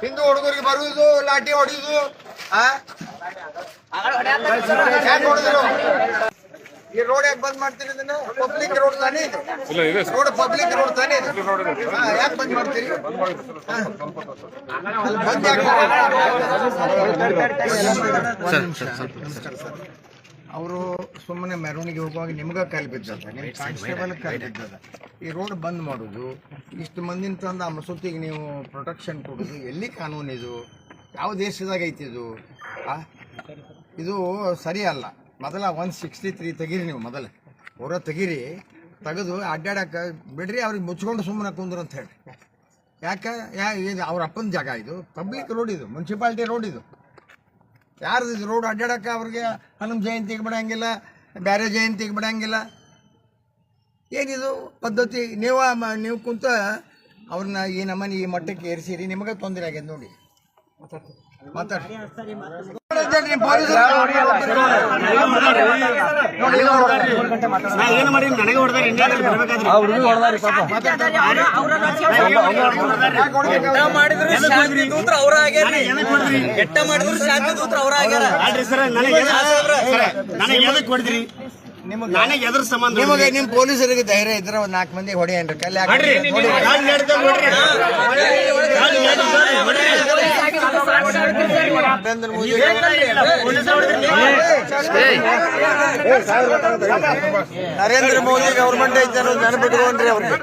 ಹಿಂದೂ ಹುಡುಗರಿಗೆ ಬರುವುದು ಲಾಠಿ ಹೊಡೆಯುದು ಈ ರೋಡ್ ಯಾಕೆ ಬಂದ್ ಮಾಡ್ತೀರಿ ಇದನ್ನ? ಪಬ್ಲಿಕ್ ರೋಡ್ ತಾನೇ ರೋಡ್ ಪಬ್ಲಿಕ್ ರೋಡ್ ತಾನೇ ಇದು. ಯಾಕೆ ಬಂದ್ ಮಾಡ್ತೀರಿ? ಬಂದ್ ಯಾಕೆ ಅವರು ಸುಮ್ಮನೆ ಮೆರವಣಿಗೆ ಹೋಗುವಾಗ ನಿಮ್ಗ ಕಾಲ್ ಬಿದ್ದದ ನಿಮ್ಮ ಕಾನ್ಸ್ಟೇಬಲ್ ಕಾಲ್ ಬಿದ್ದದ. ಈ ರೋಡ್ ಬಂದ್ ಮಾಡುದು ಇಷ್ಟು ಮಂದಿನ ತಂದು ಆ ಮಸೂತಿಗೆ ನೀವು ಪ್ರೊಟೆಕ್ಷನ್ ಕೊಡೋದು, ಎಲ್ಲಿ ಕಾನೂನು ಇದು? ಯಾವ ದೇಶದಾಗ ಐತಿ ಇದು? ಇದು ಸರಿ ಅಲ್ಲ ಮೊದಲ ಒನ್ ಸಿಕ್ಸ್ಟಿ ತ್ರೀ ತೆಗೀರಿ ನೀವು ಮೊದಲು. ಹೊರ ತೆಗೀರಿ, ತೆಗೆದು ಅಡ್ಡಾಡಕ್ಕೆ ಬಿಡ್ರಿ, ಅವ್ರಿಗೆ ಮುಚ್ಕೊಂಡು ಸುಮ್ಮನೆ ಕುಂದ್ರು ಅಂತ ಹೇಳಿ ಯಾಕೆ? ಯಾ, ಇದು ಅವ್ರ ಅಪ್ಪನ ಜಾಗ ಇದು. ಪಬ್ಲಿಕ್ ರೋಡ್ ಇದು ಮುನ್ಸಿಪಾಲ್ಟಿ ರೋಡ್ ಇದು. ಯಾರ್ದು ರೋಡ್ ಅಡ್ಡಾಡಕ್ಕೆ ಅವ್ರಿಗೆ ಹನುಮ ಜಯಂತಿಗೆ ಬಿಡೋಂಗಿಲ್ಲ ಬೇರೆ ಜಯಂತಿಗೆ ಬಿಡಂಗಿಲ್ಲ. ಏನಿದು ಪದ್ಧತಿ ನೀವು ನೀವು ಕುಂತ ಅವ್ರನ್ನ ಈ ನಮ್ಮನೆ ಈ ಮಟ್ಟಕ್ಕೆ ಏರಿಸಿರಿ ನಿಮಗೆ ತೊಂದರೆ ಆಗ್ಯದ ನೋಡಿ ಮಾತಾಡಿ ಸರ್ ಪೊಲೀಸರು- ಏನು ಮಾಡಿ ನನಗೆ ಹೊಡೆದಾರೆ ಇಂಡಿಯಾದಲ್ಲಿ ಬರ್ಬೇಕಾದ್ರೆ ಎಟ್ಟ ಮಾಡಿದ್ರು ನನಗೆ ಎದ್ರ ಸಂಬಂಧ ನಿಮಗೆ ನಿಮ್ಮ ಪೊಲೀಸರಿಗೆ ಧೈರ್ಯ ಇದ್ರೆ ಒಂದು ನಾಲ್ಕು ಮಂದಿ ಹೊಡೆಯನ್ರಿ ಕಲ್ಲು ಹಾಕಿ ಹೊಡ್ರಿ ಹೊಡಿ. ಕಾಲ್ ಹಿಡ್ದು ಹೊಡ್ರಿ. ಕಾಲ್ ಹಿಡ್ದು ಹೊಡ್ರಿ. ನರೇಂದ್ರ ಮೋದಿ ಗವರ್ಮೆಂಟ್ ಹೊಡೆದ್ರಿ. ನರೇಂದ್ರ ಮೋದಿ ಗೌರ್ಮೆಂಟ್ ಐತೆ ಅನ್ನೋದು ನೆನಪಿಟ್ಕೊಂಡ್ರಿ ಅವ್ರಿಗೆ